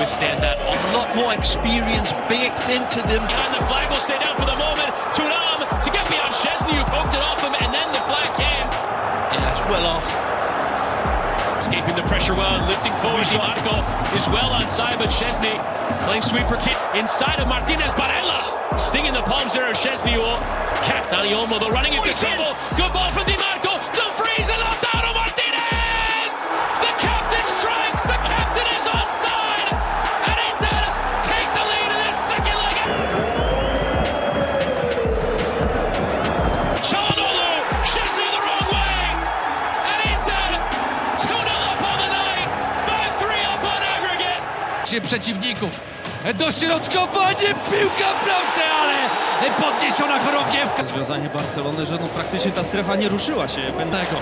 withstand that. A lot more experience baked into them. Behind the flag will stay down for the moment. Turam to get beyond Chesney, who poked it off him, and then the flag came. Yeah, it's well off. Escaping the pressure well and lifting forward. Marco is well onside, but Chesney playing sweeper kick inside of Martinez Barella. Stinging the palms there of Chesney. Dani Olmo, though, running into in. trouble. Good ball from Di Marco. Się przeciwników. Dośrodkowanie, piłka w bramce, ale podniesiona chorągiewka. Rozwiązanie Barcelony, że no praktycznie ta strefa nie ruszyła się. Będę... Tego.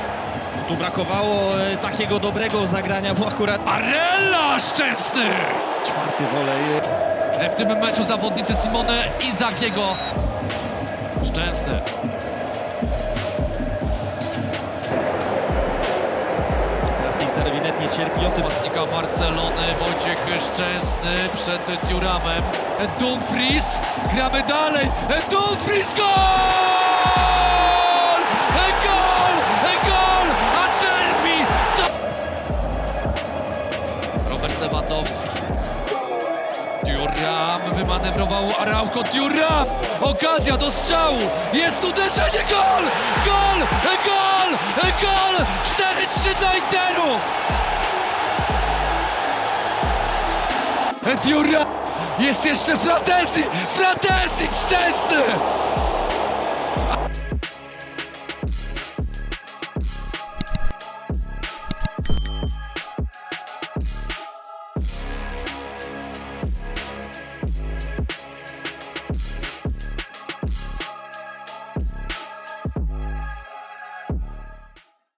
Tu brakowało e, takiego dobrego zagrania, bo akurat Arella Szczęsny! czwarty wolej. W tym meczu zawodnicy Simone Izakiego. Szczęsny. Cierpi o tym. Napastnika Barcelony, Wojciech Szczęsny przed Duramem. Dumfries, gramy dalej. Dumfries, gol! Gol! Gol! Acerbi! Robert Lewandowski. Duram wymanewrował Arauco. Duram! Okazja do strzału! Jest uderzenie! Gol! Gol! Gol! Gol! 4-3 dla Interu! Diura! Jest jeszcze Fratesi! Fratesi! Szczęsny!